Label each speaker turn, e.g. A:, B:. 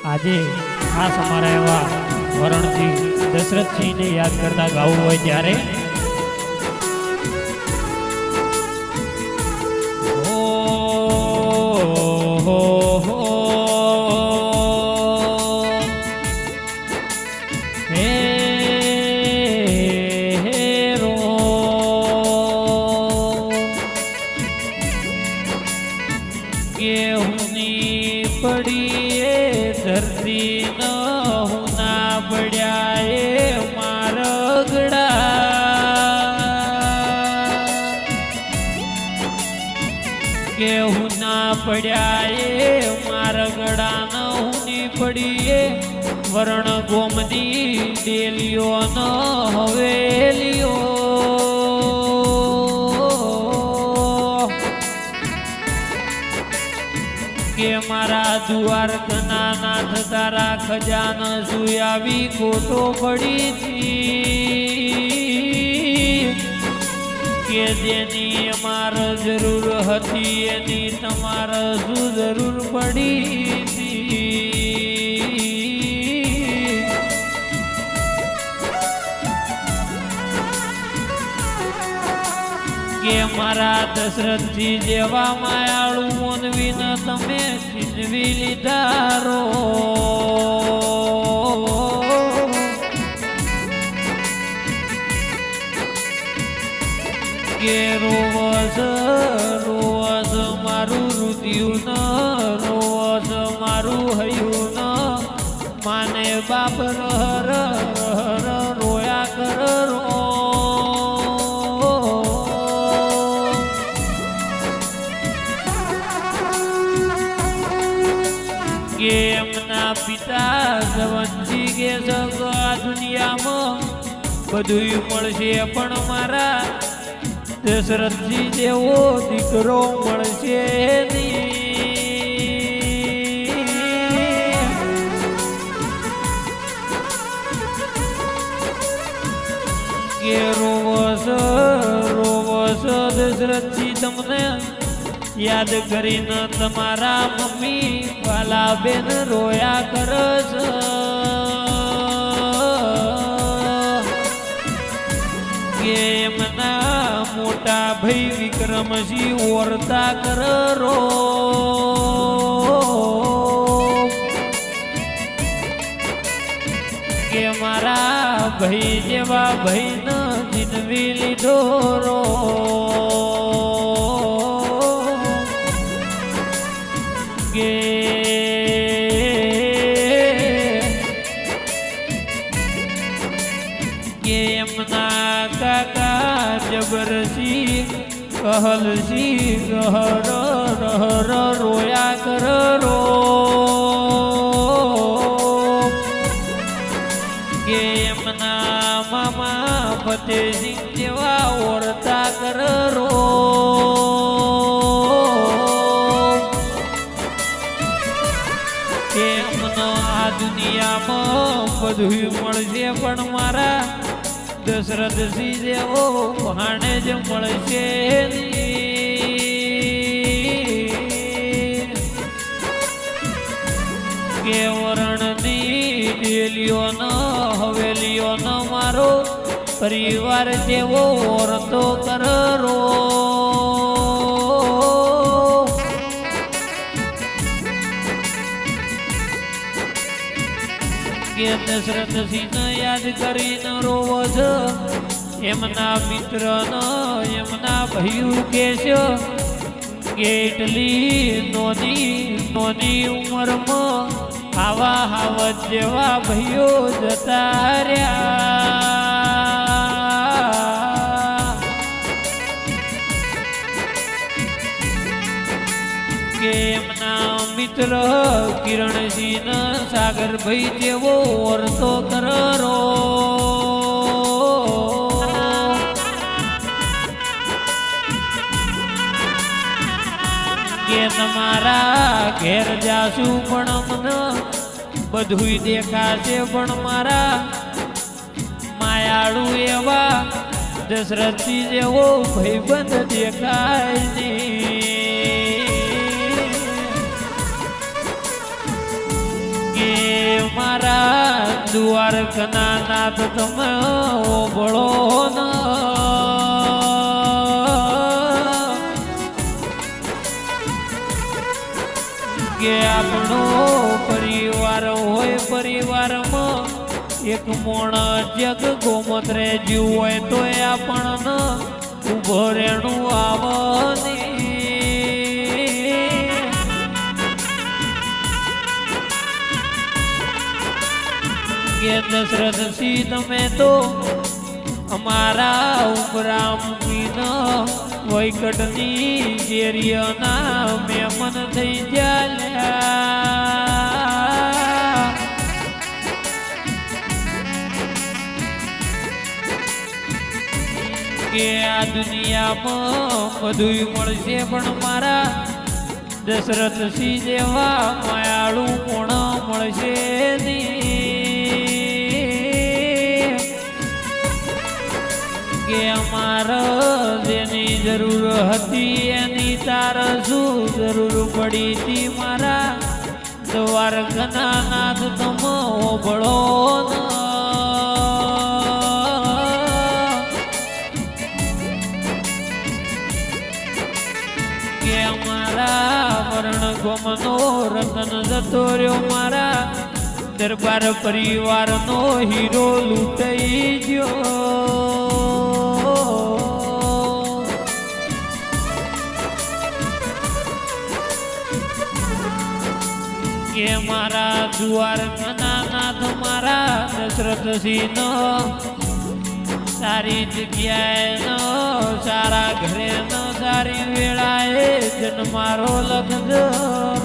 A: આજે ખાસ અમારા એવા વરણજી દશરથસિંહને યાદ કરતા ગાવું હોય ત્યારે પડ્યા એ મારગડા ન હુની પડીએ વરણ ગોમદી દેલિયો ન હવેલિયો કે મારા દ્વારકના નાથ તારા ખજાન સુયાવી ખોટો પડી તી કે જેની અમાર જરૂર હતી, એની તમારે શું જરૂર પડી કે મારા દશરથજી જેવા માયાળુ મોનવીને તમે ખીજવી લીધા કે રોવસ રોવસ મારું રુદિયું ન રોવસ મારું હયું ન. માને બાપ હર રહ રોયા કર, રો. એમના પિતા જવનજી કે આ દુનિયામાં બધું મળશે પણ મારા દશરથજી જેવો દીકરો મળશે કે રોવસ રોવસ દશરથજી તમને યાદ કરીને તમારા મમ્મી વાલા બેન રોયા કરસ. કે મોટા ભાઈ વિક્રમજી ઓરતા કર રો. કે મારા ભાઈ જેવા ભાઈ ન જીતવી લીધો રો. કાકા જબરસિંહ કહલસિંહ રહર રહર રોયા કર, રો. કે એમના મામા ફતેહસિંહ જેવા ઓરતા કર, રો. કે એમનો આ દુનિયામાં બધું મળશે પણ મારા દશરથસિંહ જેવો ભાણે જ મળશે. કે વરણની ડેલીઓનો હવેલીઓનો મારો પરિવાર જેવો ઓરતો કરો કે દશરથસિંહને યાદ કરીને રોવો છો એમના મિત્રનો, એમના ભયું કેશો કેટલી નોની નોની ઉંમરમાં આવા હાવત જેવા ભાઈઓ જતા રહ્યા. મિત્ર કિરણસિંહ સાગરભાઈ જેવો ઓરતો કરો કે તમારા ઘેર જાશું પણ અમને બધુંય દેખાશે પણ મારા માયાળુ એવા દશરથજી જેવો ભાઈબંધ દેખાય નહીં. દ્વારકના નાથ તમે ઓભળો કે આપણો પરિવાર હોય પરિવારમાં એક મોણ જગ ગોમત્રે જીવ હોય તો આપણને ઊભો રેણું કે દશરથ સિંહ, તમે તો અમારા ઉપરામ વૈકટની જેરિયના મેમન થઈ ચાલ્યા કે આ દુનિયામાં બધું મળશે, પણ મારા દશરથ સિંહ જેવા માયાળુ પણ મળશે નહીં? કે અમાર જેની જરૂર હતી એની તાર શું જરૂર પડી હતી મારા? દ્વારકના નાથ તમો ભળો કે અમારા વરણ ગોમનો રતન જતો રહ્યો મારા? દરબાર પરિવારનો હીરો લૂંટાઈ ગયો. મારા દ્વારકાના નાથ મારા દશરથ નો સારી જગ્યાએ નો સારા ઘરે નો સારી વેળાએ જન્મારો લખજો